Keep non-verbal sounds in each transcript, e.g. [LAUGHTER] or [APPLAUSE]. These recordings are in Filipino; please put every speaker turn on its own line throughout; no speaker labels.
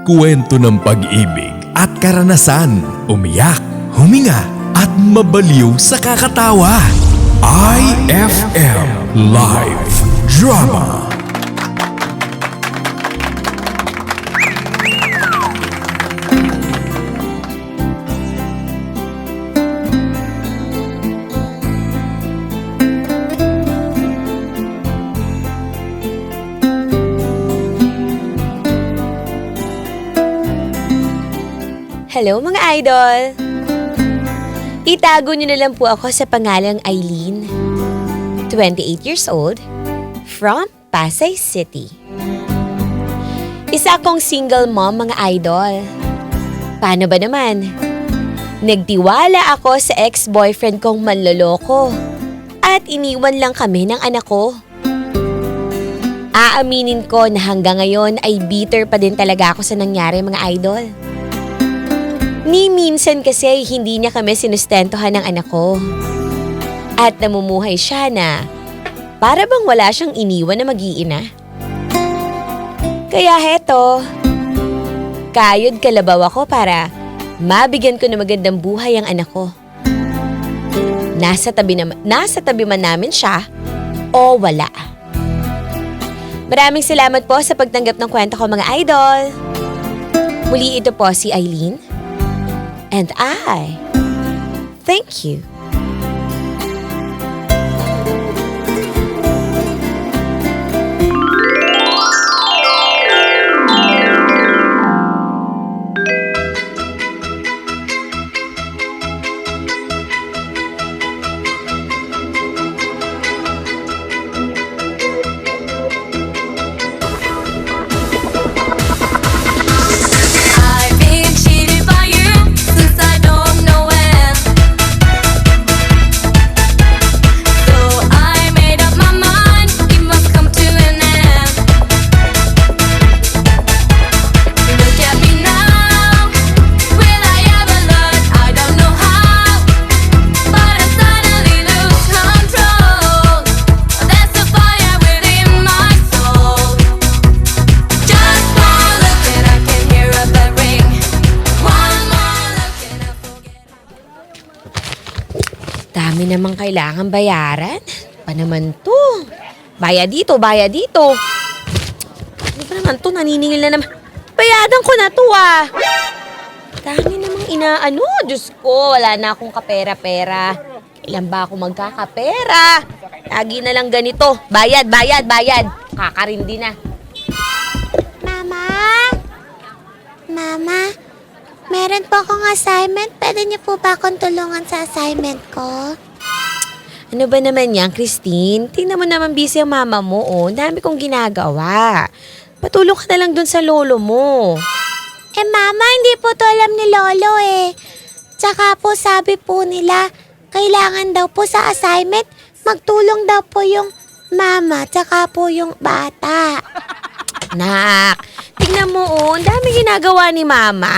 Kwento ng pag-ibig at karanasan, umiyak, huminga at mabaliw sa kakatawa. IFM Live Drama.
Hello mga idol! Itago niyo na lang po ako sa pangalang Eileen. 28 years old, from Pasay City. Isa akong single mom mga idol. Paano ba naman? Nagtiwala ako sa ex-boyfriend kong manloloko at iniwan lang kami ng anak ko. Aaminin ko na hanggang ngayon ay bitter pa din talaga ako sa nangyari mga idol. Ni minsan kasi hindi niya kami sinustentuhan ng anak ko. At namumuhay siya na para bang wala siyang iniwan na mag-iina. Kaya heto, kayod kalabaw ako para mabigyan ko ng magandang buhay ang anak ko. Nasa tabi, na, nasa tabi man namin siya o wala. Maraming salamat po sa pagtanggap ng kwento ko mga idol. Muli ito po si Eileen. And I thank you. Kailangan bayaran. Pa naman to? Bayad dito, bayad dito. Ano ba naman to? Naniningil na naman. Bayadan ko na to ah. Dami namang inaano. Diyos ko, wala na akong kapera-pera. Kailan ba ako magkakapera? Lagi na lang ganito. Bayad, bayad, bayad. Kakarindi na.
Mama? Mama? Meron po akong assignment. Pwede niyo po ba akong tulungan sa assignment ko?
Ano ba naman yan, Christine? Tingnan mo naman busy ang mama mo, oh. Dami kong ginagawa. Patulong ka na lang dun sa lolo mo.
Eh mama, hindi po to alam ni Lolo eh. Tsaka po sabi po nila, kailangan daw po sa assignment, magtulong daw po yung mama, tsaka po yung bata. [LAUGHS]
Nak, tingnan mo, oh. Ang dami ginagawa ni mama.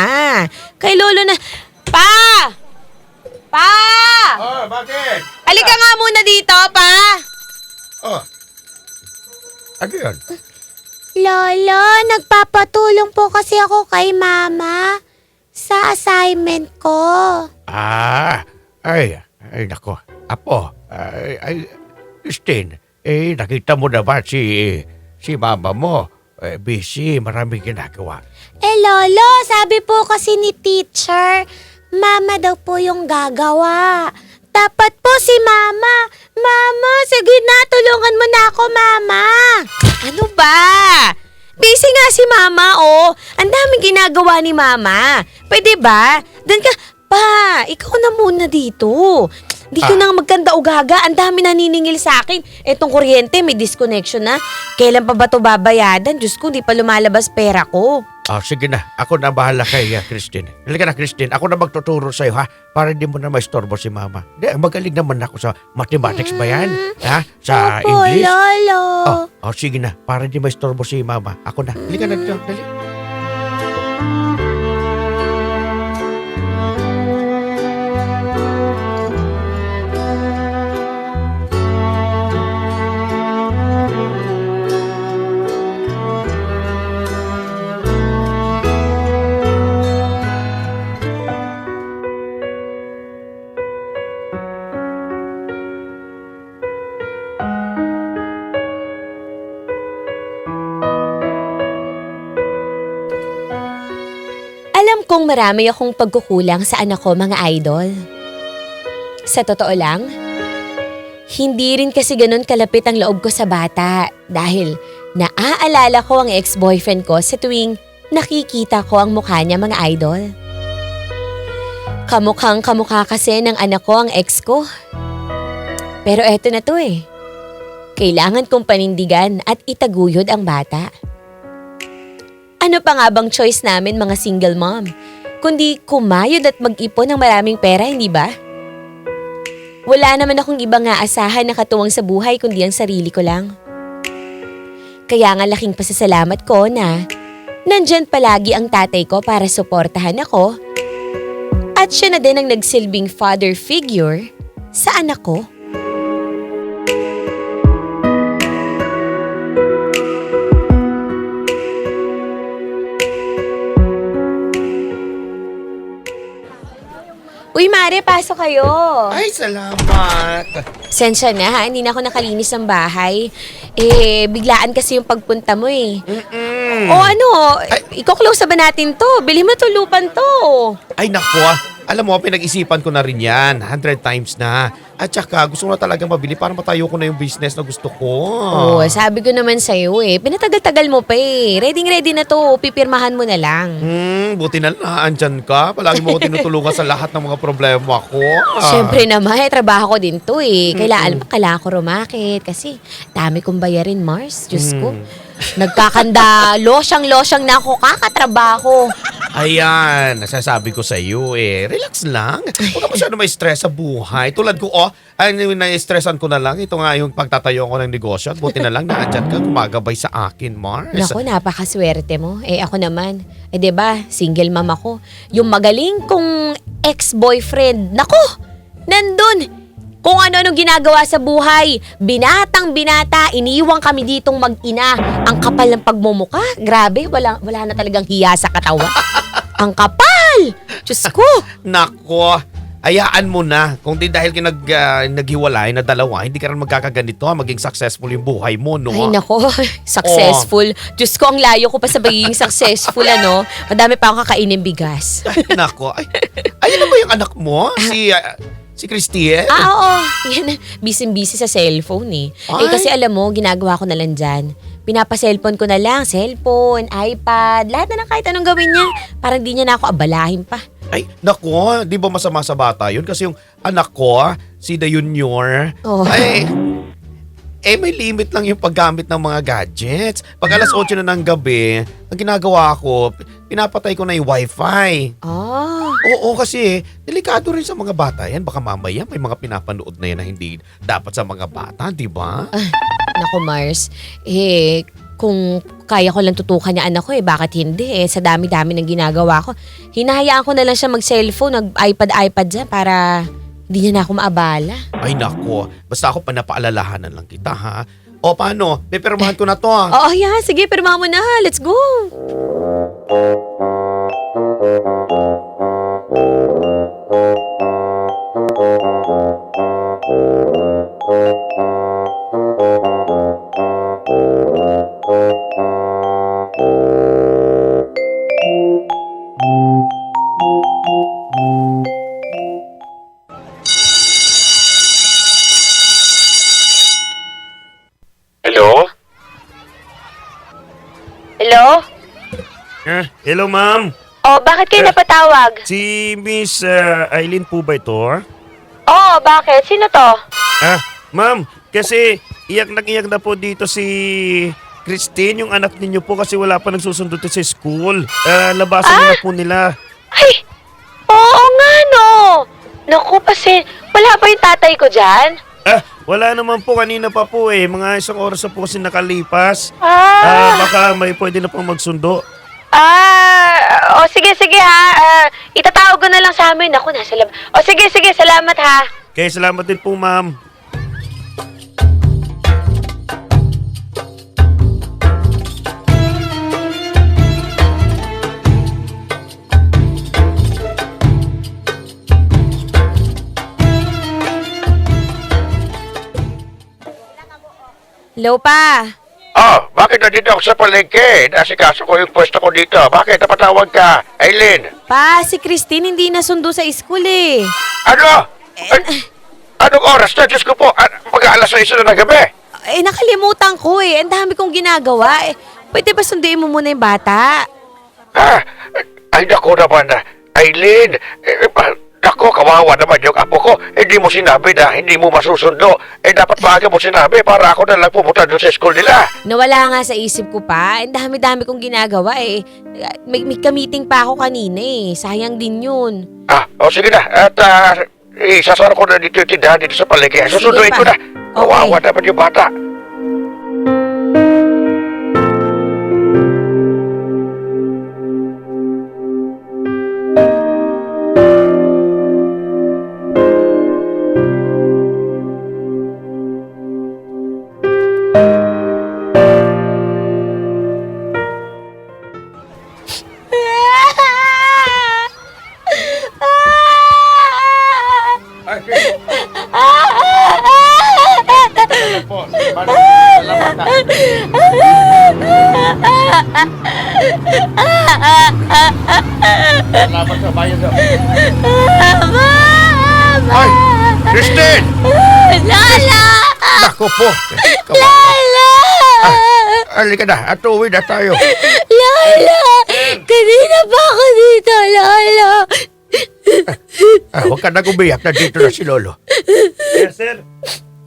Kay lolo na... Pa! Pa!
Oh, bakit?
Halika nga muna dito, pa!
Oh. Ano yun?
Lolo, nagpapatulong po kasi ako kay mama sa assignment ko.
Ah, ay, ay nako. Apo, ay, ay, Christine, eh, nakita mo na ba si, si mama mo? Eh, busy, maraming ginagawa.
Eh lolo, sabi po kasi ni teacher, mama daw po yung gagawa. Dapat po si mama. Mama, sige na, tulungan mo na ako, mama.
Ano ba? Busy nga si mama, oh. Ang daming ginagawa ni mama. Pwede ba? Doon ka, pa, ikaw na muna dito. Di ko
Ah.
na magkanda ugaga. Ang dami naniningil sa akin. Etong kuryente, may disconnection na. Kailan pa ba to babayadan? Diyos ko, di pa lumalabas pera ko.
Oh, sige na, ako na bahala kay uh, Christine. Halika na, Christine. Ako na magtuturo sa'yo, ha? Para hindi mo na maistorbo si mama. Di, magaling naman ako sa mathematics ba yan? Ha? Sa
Opo,
English?
lolo.
Oh, oh, sige na. Para hindi maistorbo si mama. Ako na. Halika na dito. Dali.
Kong marami akong pagkukulang sa anak ko mga idol. Sa totoo lang, hindi rin kasi ganun kalapit ang loob ko sa bata dahil naaalala ko ang ex-boyfriend ko sa tuwing nakikita ko ang mukha niya mga idol. Kamukhang kamukha kasi ng anak ko ang ex ko. Pero eto na to eh. Kailangan kong panindigan at itaguyod ang bata. Ano pa nga bang choice namin mga single mom? Kundi kumayod at mag-ipon ng maraming pera, hindi ba? Wala naman akong ibang aasahan na katuwang sa buhay kundi ang sarili ko lang. Kaya nga laking pasasalamat ko na nandyan palagi ang tatay ko para suportahan ako at siya na din ang nagsilbing father figure sa anak ko. Uy, Mare, pasok kayo.
Ay, salamat.
Sensya na ha, hindi na ako nakalinis ng bahay. Eh, biglaan kasi yung pagpunta mo eh.
Mm-mm.
O ano, iko-close ba natin to? Bili mo tulupan to.
Ay, naku ah. Alam mo, pinag-isipan ko na rin yan. 100 times na. At saka, gusto ko na talagang mabili para matayo ko na yung business na gusto ko.
Oo, sabi ko naman sa'yo eh. Pinatagal-tagal mo pa eh. Ready-ready na to. Pipirmahan mo na lang.
Hmm, buti na lang, andyan ka. Palagi mo ko tinutulungan sa lahat ng mga problema ko. Ah.
Siyempre naman, eh, trabaho ko din to eh. Kailangan mo, kailangan ko rumakit. Kasi dami kong bayarin, Mars. Diyos ko. Nagkakanda, losyang-losyang na ako kakatrabaho.
Ayan, nasasabi ko sa iyo eh. Relax lang. Huwag ka masyado may stress sa buhay. Tulad ko, oh, ay, na-stressan ko na lang. Ito nga yung pagtatayo ko ng negosyo. At buti na lang na andyan ka, gumagabay sa akin, Mars.
Naku, napakaswerte mo. Eh ako naman, eh 'di ba, single mom ako. Yung magaling kong ex-boyfriend. Naku, nandun. Kung ano-ano ginagawa sa buhay. Binatang binata, iniwang kami ditong mag-ina. Ang kapal ng pagmumuka. Grabe, wala, wala na talagang hiya sa katawan. Ang kapal! Diyos ko! [LAUGHS]
Nako, hayaan mo na. Kung di dahil ka nag, ah, naghiwalay na dalawa, hindi ka rin magkakaganito. ah. Maging successful yung buhay mo, no?
Ay nako, [LAUGHS] successful. Diyos ko, ang layo ko pa sa pagiging successful, ano? Madami pa akong kakainin bigas.
Ay, nako. Ay, ayun na ba yung anak mo? Si, ah, si Christine?
Ah, oo. Yan, busy-busy sa cellphone eh. Eh
Ay.
kasi alam mo, ginagawa ko na lang dyan. Pinapa-cellphone ko na lang. Cellphone, iPad, lahat na lang kahit anong gawin niya. Parang di niya na ako abalahin pa.
Ay, nako, di ba masama sa bata yun? Kasi yung anak ko, si The Junior,
Oh.
ay, eh may limit lang yung paggamit ng mga gadgets. Pag alas 8 na ng gabi, ang ginagawa ko, pinapatay ko na yung wifi.
Ah,
Oo, kasi delikado rin sa mga bata yan. Baka mamaya may mga pinapanood na yan na hindi dapat sa mga bata, di ba?
naku Mars. Eh, kung kaya ko lang tutukan niya anak ko eh, bakit hindi eh? Sa dami-dami ng ginagawa ko. Hinahayaan ko na lang siya mag-cellphone, nag-iPad-iPad dyan para hindi niya na ako maabala.
Ay nako, basta ako panapaalalahanan lang kita ha. O paano, pipirmahan ko na to ha.
Oo, yeah. Sige, pirma mo na. Let's go.
Hello?
Hello?
Ah, hello ma'am.
Oh, bakit kayo
Eh.
napatawag?
Si Miss ah, Eileen po ba ito?
Oh, bakit? Sino to?
Ah, ma'am, kasi iyak na iyak na po dito si Christine, yung anak ninyo po kasi wala pa nagsusundo to sa school. Ah, labasan nila po nila.
Ay! Oo nga, no! Naku, kasi wala ba yung tatay ko dyan?
Ah, wala naman po kanina pa po eh. Mga isang oras na po kasi nakalipas.
Ah,
Ah, baka may pwede na pong magsundo.
ah, o sige, sige ha. Ah, itatawag ko na lang sa amin. Naku, nasa lab. O sige, sige, salamat ha.
Kaya salamat din po ma'am.
Hello pa.
Oh, bakit nandito ako sa palengke? Nasikaso ko yung pwesto ko dito. Bakit napatawag ka, Aileen?
Pa, si Christine hindi nasundo sa school eh.
Ano? Ay, anong oras na? Diyos ko po, ah, mag-aalas sa isa na ng gabi.
Eh, nakalimutan ko eh. Ang dami kong ginagawa eh. Pwede ba sunduin mo muna yung bata?
Ah, ay, nako naman, Aileen. Eh, pa- nako, kawawa naman yung apo ko. Hindi mo sinabi na hindi mo masusundo. Eh, dapat maaga mo sinabi para ako na lang pumunta doon sa school nila.
Nawala nga sa isip ko pa. Ang dami-dami kong ginagawa eh. May, may ka-meeting pa ako kanina eh. Sayang din yun.
Ah, o sige na. At uh, isasara ko na dito yung tindahan dito sa palengke. Susunduin ko na.
Okay.
Kawawa naman yung bata. Salamat sa bayan daw. Ay, Christine!
Lola!
Nako po. Kawawa. Ah, halika na. At uwi na tayo.
Lola! Kanina pa ako dito, Lola!
Ah, huwag ka nang umiyak. Nandito na si Lolo.
Yes, sir.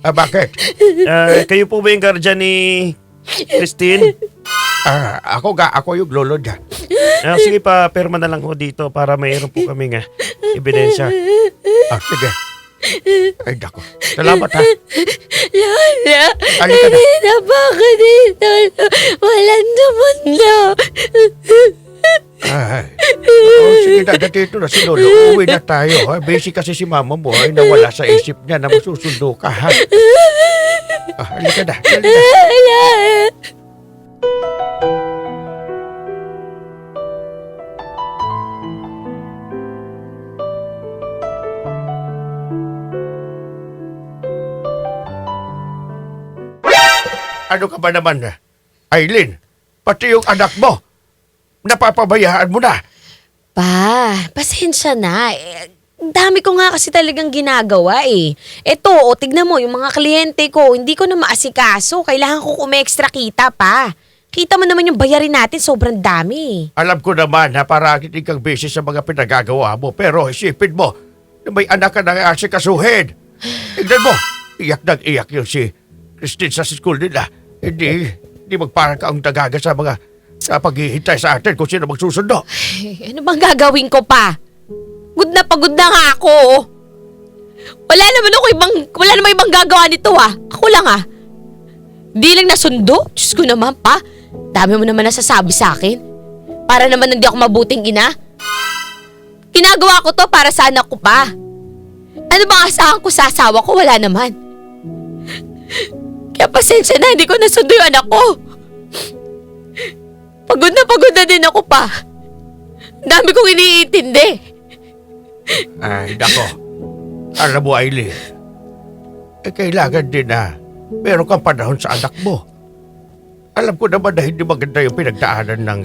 Ah, bakit? [LAUGHS]
Ah, kayo po ba yung guardian ni Christine?
Ah, ako ga, ako yung lolo niya.
Ah, sige pa, perma na lang ko dito para mayroon po kami nga ebidensya.
Ah, sige. Ay, nako. Salamat ha.
Lola!
Halika na.
Kanina pa ako dito. Walang dumunda.
Ay. Oh, sige na, nandito na si Lolo. Uwi na tayo. Ha? Busy kasi si mama mo ay nawala sa isip niya na masusundo ka, ha? Ah, halika na. Halika! Ano ka ba naman, Aileen? Pati yung anak mo. Napapabayaan mo na.
Pa, pasensya na. Eh, dami ko nga kasi talagang ginagawa eh. Eto, o tignan mo, yung mga kliyente ko, hindi ko na maasikaso. Kailangan ko kumextra kita pa. Kita mo naman yung bayarin natin, sobrang dami.
Alam ko naman na para hindi kang busy sa mga pinagagawa mo. Pero isipin mo na may anak ka na asikasuhin. Tignan mo, iyak nang iyak yung si Christine sa school nila. Hindi, hindi magparang ka ang dagaga sa mga sa paghihintay sa atin kung sino magsusundo.
Eh, ano bang gagawin ko pa? Good na pagod na nga ako. Wala naman ako ibang, wala naman ibang gagawa nito ah. Ako lang ah. Di lang nasundo? Diyos ko naman pa. Dami mo naman nasasabi sa akin. Para naman hindi ako mabuting ina. Ginagawa ko to para sa anak ko pa. Ano bang asahan ko sa asawa ko? Wala naman. Kaya pasensya na, hindi ko nasundo yung anak ko. Pagod na pagod na din ako pa. Dami kong iniintindi.
Ay, nako. Alam mo, Aileen, eh, kailangan din na meron kang panahon sa anak mo. Alam ko naman na hindi maganda yung pinagdaanan ng,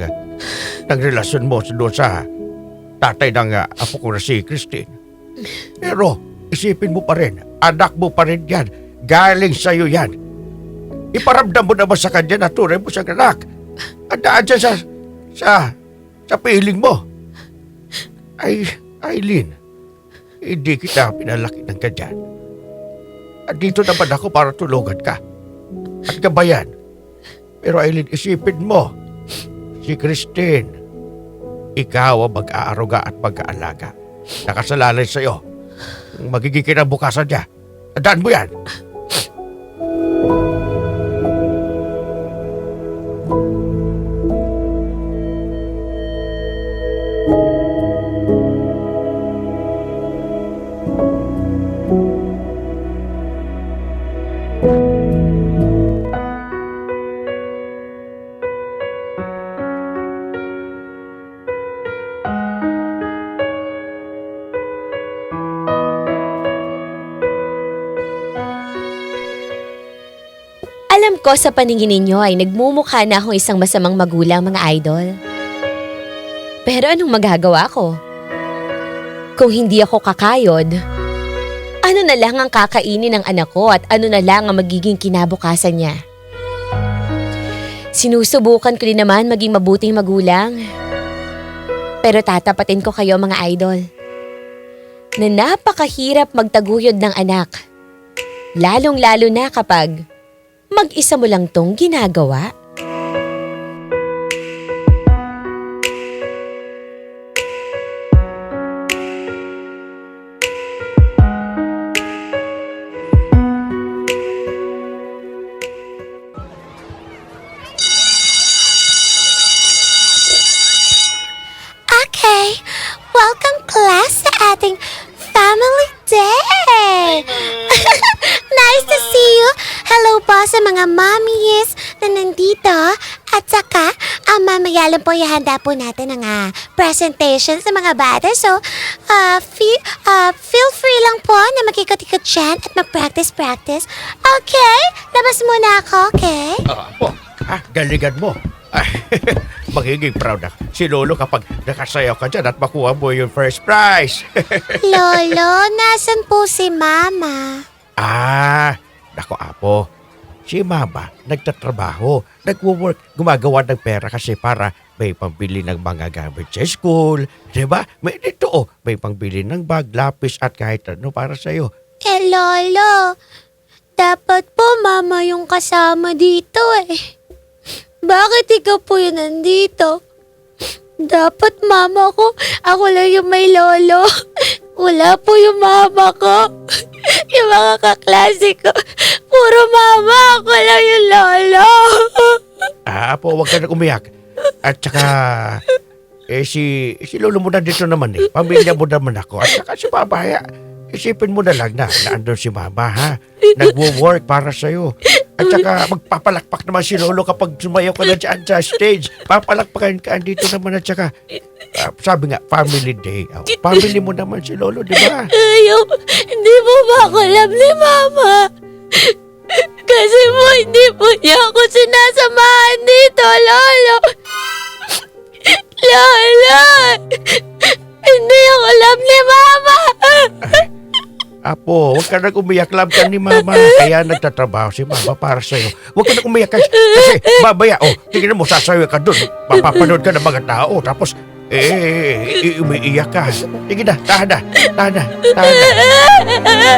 ng relasyon mo doon sa tatay ng ah, apo ko na si Christine. Pero isipin mo pa rin, anak mo pa rin yan. Galing sa'yo yan. Iparamdam mo naman sa kanya na tunay mo siyang anak. Andaan siya sa, sa, sa piling mo. Ay, Aileen, hindi kita pinalaki ng ganyan. At dito naman ako para tulungan ka. At gabayan. Pero Aileen, isipin mo, si Christine, ikaw ang mag-aaruga at mag-aalaga. Nakasalalay sa'yo. Magiging kinabukasan niya. Tandaan mo yan.
Ko sa paningin ninyo ay nagmumukha na akong isang masamang magulang mga idol. Pero anong magagawa ko? Kung hindi ako kakayod, ano na lang ang kakainin ng anak ko at ano na lang ang magiging kinabukasan niya? Sinusubukan ko din naman maging mabuting magulang. Pero tatapatin ko kayo mga idol. Na napakahirap magtaguyod ng anak. Lalong-lalo na kapag mag-isa mo lang tong ginagawa.
Lang po natin ang ah, presentation sa mga bata. So, ah, fe- ah, feel free lang po na makikot-ikot dyan at mag-practice-practice. Okay? Labas muna ako, okay?
Ah, po, ah, galingan mo. Ay, [LAUGHS] magiging proud ako. Si Lolo kapag nakasayaw ka dyan at makuha mo yung first prize. [LAUGHS]
Lolo, nasan po si Mama?
ah, nako apo. Si Mama, nagtatrabaho, nagwo-work, gumagawa ng pera kasi para may pambili ng mga gamit sa school. Diba? May dito oh, may pangbili ng bag, lapis at kahit ano para sa'yo.
Eh, Lolo, dapat po Mama yung kasama dito eh. Bakit ikaw po yun nandito? Dapat mama ko, ako lang yung may lolo. Wala po yung mama ko. Yung mga kaklase ko, puro mama, ako lang yung lolo.
Ah, apo, huwag ka na umiyak. At saka, eh si, si Lolo mo nandito naman eh. Pamilya mo naman ako. At saka si Mama, haya, isipin mo na lang na, na andun si Mama ha. Nagwo-work para sa'yo. At saka magpapalakpak naman si Lolo kapag sumayaw ka na dyan sa stage. Papalakpakan ka dito naman at saka, ah, sabi nga, family day. Oh, family mo naman si Lolo, di ba?
Ayaw, hindi po ba ako alam ni mama? Kasi po, hindi po niya ako sinasamahan dito, lolo. Lolo! Hindi ako alam ni mama!
Apo, huwag ka nang umiyak. Love ka ni Mama. Kaya nagtatrabaho si Mama para sa'yo. Huwag ka nang umiyak kasi, kasi babaya. Oh, tingnan mo, sasayo ka dun. Mapapanood ka ng mga tao. Tapos, eh, eh, umiiyak ka. Sige na, tahan na. Tahan na, tahan na.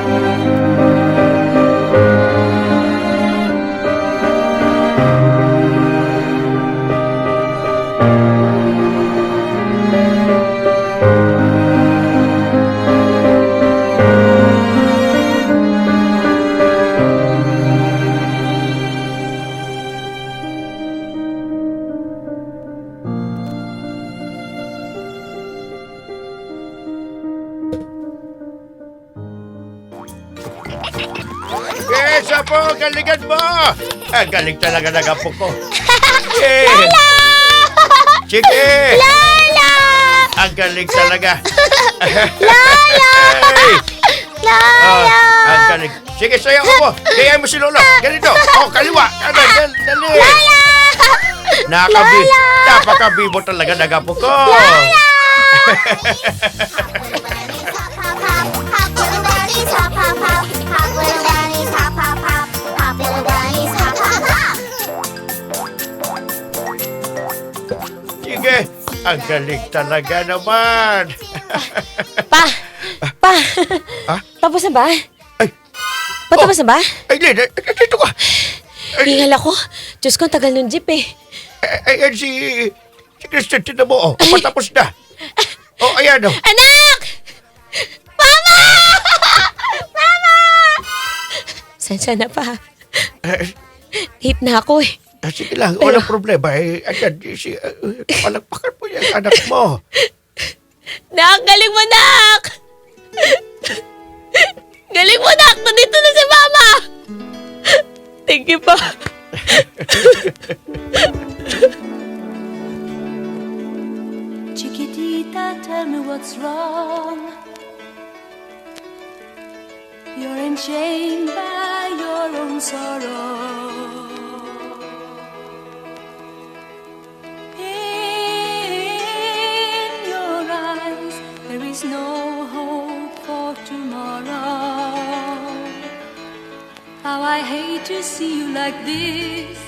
Galingan mo. Ah, galing talaga ng apo ko. Yes. [LAUGHS] Sige.
Lolo!
Ang galing talaga. Lolo!
Lolo!
ang galing. Sige, sayo mo. Kaya mo si Lolo. Ganito. Oh, kaliwa. Ano, dal- dali. Nakabi. Napakabibo talaga ng apo ko. Sige. [LAUGHS] Ang galing talaga naman.
Pa! Pa!
Ah?
Tapos na ba?
Ay.
Patapos na ba?
Ay, Lynn, dito ka. Ay,
Hingal ako. Diyos ko, ang tagal ng jeep eh.
ay, ay, si... Si Christian, tinan mo, oh. Patapos na. Oh, ayan, oh.
Anak! Sensya na pa.
Eh,
Hit na ako eh.
Ah, Sige lang,
Pero-
walang problema. Eh, ayan, si, uh, palagpakan mo yung anak mo.
Nak, galing mo, Nak! galing mo, Nak! Nandito na si Mama! Thank you pa.
Chiquitita, tell me what's wrong. You're enchained by your own sorrow. To see you like this.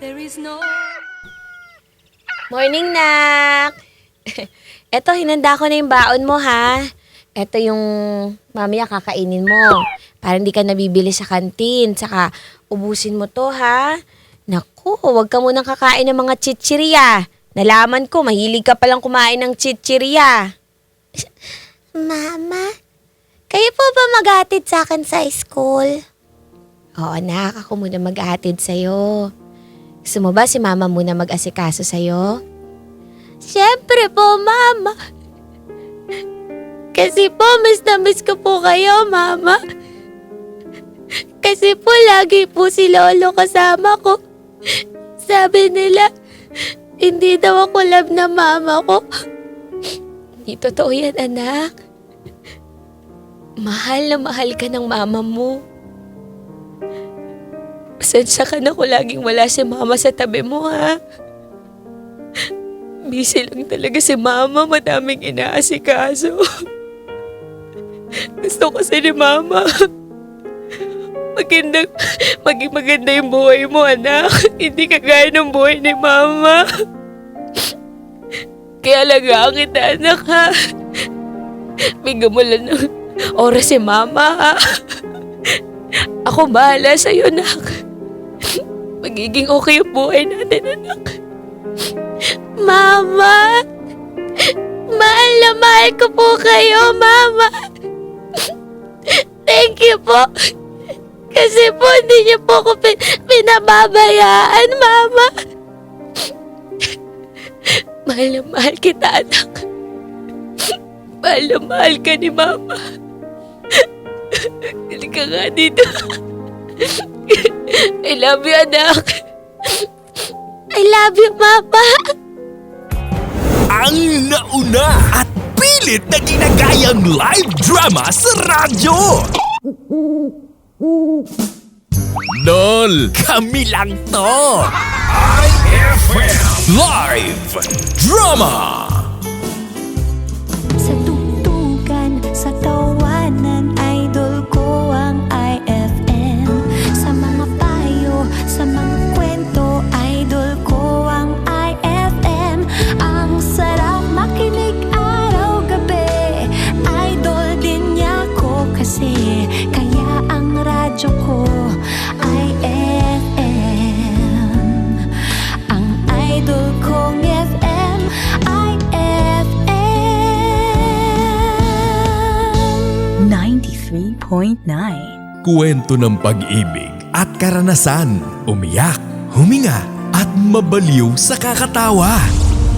There is no.
Morning, Nak! [LAUGHS] Eto, hinanda ko na yung baon mo, ha? Eto yung mamaya kakainin mo. Para hindi ka nabibili sa kantin. Saka, ubusin mo to, ha? Naku, huwag ka munang kakain ng mga chichirya. Nalaman ko, mahilig ka palang kumain ng chichirya.
Mama, kayo po ba maghatid sa akin sa school?
Oo, nak. Ako muna mag-ahatid sa'yo. Gusto mo ba si mama muna mag-asikaso sa'yo?
Siyempre po, Mama. Kasi po, miss na miss ko po kayo, Mama. Kasi po, lagi po si Lolo kasama ko. Sabi nila, hindi daw ako love na mama ko.
Hindi totoo yan, anak. Mahal na mahal ka ng mama mo. Pasensya ka na kung laging wala si mama sa tabi mo, ha? Busy lang talaga si mama, madaming inaasikaso. Gusto kasi ni mama. Maganda, maging maganda yung buhay mo, anak. Hindi kagaya ng buhay ni mama. Kaya alagaan anak, ha? Bigyan mo lang ng oras si mama? Ako bahala sa'yo, nak. Magiging okay yung buhay natin, anak.
Mama! Mahal na mahal ko po kayo, Mama! Thank you po! Kasi po, hindi niyo po ako pin- pinababayaan, Mama!
Mahal na mahal kita, anak. Mahal na mahal ka ni mama. Halika nga dito. I love you, anak.
I love you, Mama!
Ang nauna at pilit na ginagayang live drama sa radyo. Dol, kami lang to. IFM Live Drama.
Sa tugtugan,
93.9
Kwento ng pag-ibig at karanasan, umiyak, huminga at mabaliw sa kakatawa.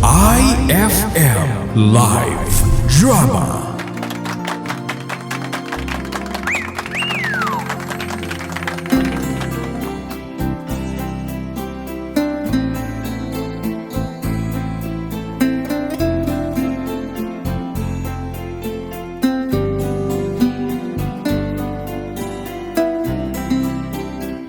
IFM Live Drama.